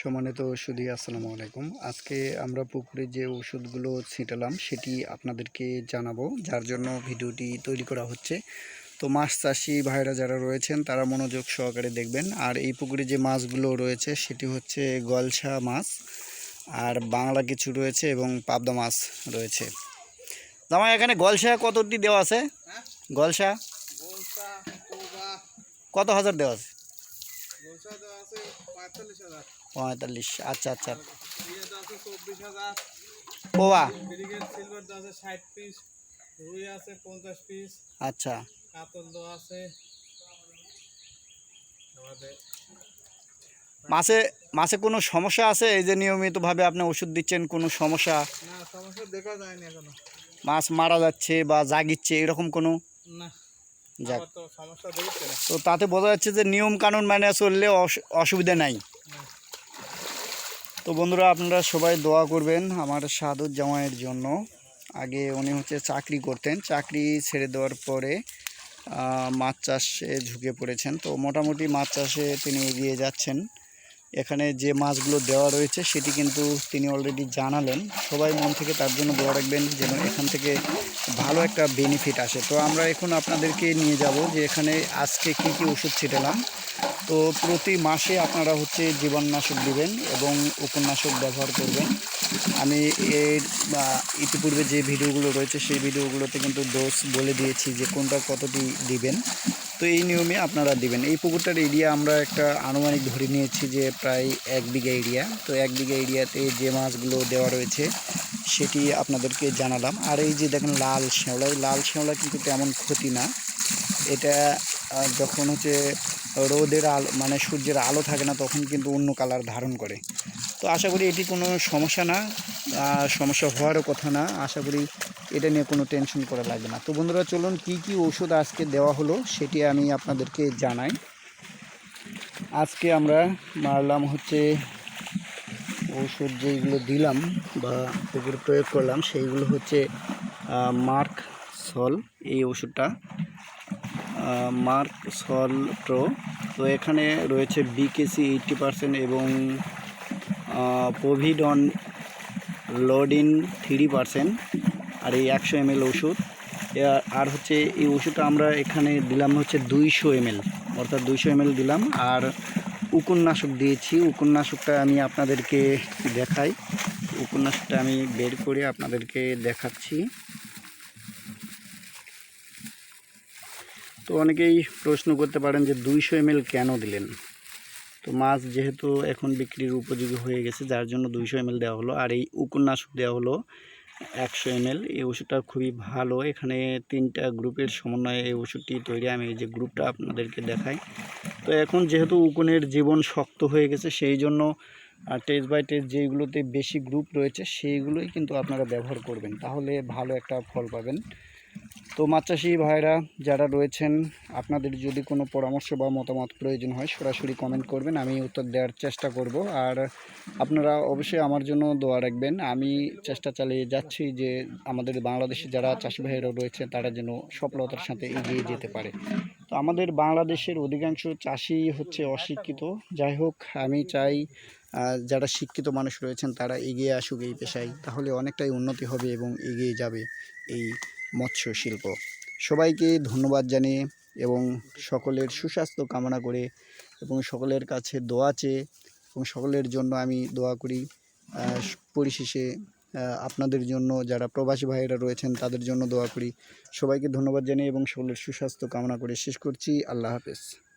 সম্মানিত ওষুধি আসসালামু আলাইকুম। আজকে আমরা পুকুরে যে ওষুধগুলো ছিটালাম সেটি আপনাদেরকে জানাব যার জন্য ভিডিওটি তৈরি করা হচ্ছে। তো মাছ চাষি ভাইরা যারা রয়েছেন তারা মনোযোগ সহকারে দেখবেন। আর এই পুকুরে যে মাছগুলো রয়েছে সেটি হচ্ছে গলসা মাছ আর বাংলা কিছু রয়েছে এবং পাবদা মাছ রয়েছে। আমার এখানে গলসা কতটি দেওয়া আছে? হ্যাঁ? গলসা? কত হাজার দেওয়া আছে? দেওয়া আছে পঁয়তাল্লিশ। আচ্ছা আচ্ছা। ইয়ে পোয়া পিস। আচ্ছা। মাছে মাছে কোনো সমস্যা আছে? এই যে নিয়মিতভাবে আপনি ওষুধ দিচ্ছেন কোনো সমস্যা? দেখা যায়নি এখনও। মাছ মারা যাচ্ছে বা জাগিচ্ছে এরকম কোনো? যাক। তো তাতে বোঝা যাচ্ছে যে নিয়ম কানুন মানে চললে অসুবিধা নাই। তো বন্ধুরা, আপনারা সবাই দোয়া করবেন আমার সাধুর জামাইয়ের জন্য। আগে উনি হচ্ছে চাকরি করতেন। চাকরি ছেড়ে দেওয়ার পরে মাছ চাষে ঝুঁকে পড়েছেন। তো মোটামুটি মাছ চাষে তিনি এগিয়ে যাচ্ছেন। এখানে যে মাছগুলো দেওয়া রয়েছে, সেটি কিন্তু তিনি অলরেডি জানালেন। সবাই মন থেকে তার জন্য দোয়া রাখবেন যেন এখান থেকে ভালো একটা বেনিফিট আসে। তো আমরা এখন আপনাদেরকে নিয়ে যাব যে এখানে আজকে কি কি ওষুধ ছিটালাম। তো প্রতি মাসে আপনারা হচ্ছে জীবাণুনাশক দিবেন এবং উপন্যাসক ব্যবহার করবেন। আমি এর ইতিপূর্বে যে ভিডিওগুলো রয়েছে, সেই ভিডিওগুলোতে কিন্তু ডোজ বলে দিয়েছি যে কোনটা কতটি দিবেন। তো এই নিয়মে আপনারা দিবেন। এই পুকুরটার এরিয়া আমরা একটা আনুমানিক ধরে নিয়েছি যে প্রায় এক বিঘা এরিয়া তো এক বিঘা এরিয়াতে যে মাছগুলো দেওয়া রয়েছে, সেটি আপনাদেরকে জানালাম। আর এই যে দেখেন লাল শ্যাওলা, এই লাল শ্যাওলা কিন্তু তেমন ক্ষতি না। এটা যখন হচ্ছে রোদের আলো মানে সূর্যের আলো থাকে না, তখন কিন্তু অন্য কালার ধারণ করে। তো আশা করি এটি কোনো সমস্যা না সমস্যা হওয়ারও কথা না। আশা করি এটা নিয়ে কোনো টেনশন করা লাগবে না। তো বন্ধুরা, চলুন কি কি ওষুধ আজকে দেওয়া হলো, সেটি আমি আপনাদেরকে জানাই। আজকে আমরা মারলাম হচ্ছে ওষুধ যেইগুলো দিলাম বা পুকুরে প্রয়োগ করলাম, সেইগুলো হচ্ছে মার্ক সল, এই ওষুধটা মার্ক সল প্রো। তো এখানে রয়েছে বিকেসি এইট্টি পারসেন্ট এবং পোভিডন লোডিন থ্রি পারসেন্ট আর এই একশো এমএল ওষুধ। আর হচ্ছে এই ওষুধটা আমরা এখানে দিলাম হচ্ছে দুইশো এমএল অর্থাৎ দুইশো এমএল দিলাম। আর উপন্যাসক দিয়েছি, উপন্যাসকটা আমি আপনাদেরকে দেখাই। উপন্যাসকটা আমি বের করে আপনাদেরকে দেখাচ্ছি। তো অনেকেই প্রশ্ন করতে পারেন যে দুইশো এমএল কেন দিলেন? তো মাছ যেহেতু এখন বিক্রির উপযোগী হয়ে গেছে, যার জন্য দুইশো এমএল দেওয়া হলো। আর এই উপন্যাসক দেওয়া হলো একশো এমএল এই ওষুধটা খুবই ভালো। এখানে তিনটা গ্রুপের সমন্বয়ে এই ওষুধটি তৈরি। আমি এই যে গ্রুপটা আপনাদেরকে দেখাই। তো এখন যেহেতু উকুনের জীবন শক্ত হয়ে গেছে, সেই জন্য টেস্ট বাই টেস্ট যেইগুলোতে বেশি গ্রুপ রয়েছে, সেইগুলোই কিন্তু আপনারা ব্যবহার করবেন। তাহলে ভালো একটা ফল পাবেন। তো মাছ চাষি ভাইরা যারা রয়েছেন, আপনাদের যদি কোনো পরামর্শ বা মতামত প্রয়োজন হয়, সরাসরি কমেন্ট করবেন, আমি উত্তর দেওয়ার চেষ্টা করব। আর আপনারা অবশ্যই আমার জন্য দোয়া রাখবেন, আমি চেষ্টা চালিয়ে যাচ্ছি যে আমাদের বাংলাদেশে যারা চাষি ভাইরা রয়েছে, তারা যেন সফলতার সাথে এগিয়ে যেতে পারে। তো আমাদের বাংলাদেশের অধিকাংশ চাষি হচ্ছে অশিক্ষিত। যাই হোক, আমি চাই যারা শিক্ষিত মানুষ রয়েছেন, তারা এগিয়ে আসুক এই পেশায়, তাহলে অনেকটাই উন্নতি হবে এবং এগিয়ে যাবে এই মৎস্য শিল্প সবাইকে ধন্যবাদ জানিয়ে এবং সকলের সুস্বাস্থ্য কামনা করে এবং সকলের কাছে দোয়া চেয়ে এবং সকলের জন্য আমি দোয়া করি। পরিশেষে আপনাদের জন্য যারা প্রবাসী ভাইয়েরা রয়েছেন তাদের জন্য দোয়া করি। সবাইকে ধন্যবাদ জানিয়ে এবং সকলের সুস্বাস্থ্য কামনা করে শেষ করছি। আল্লাহ হাফেজ।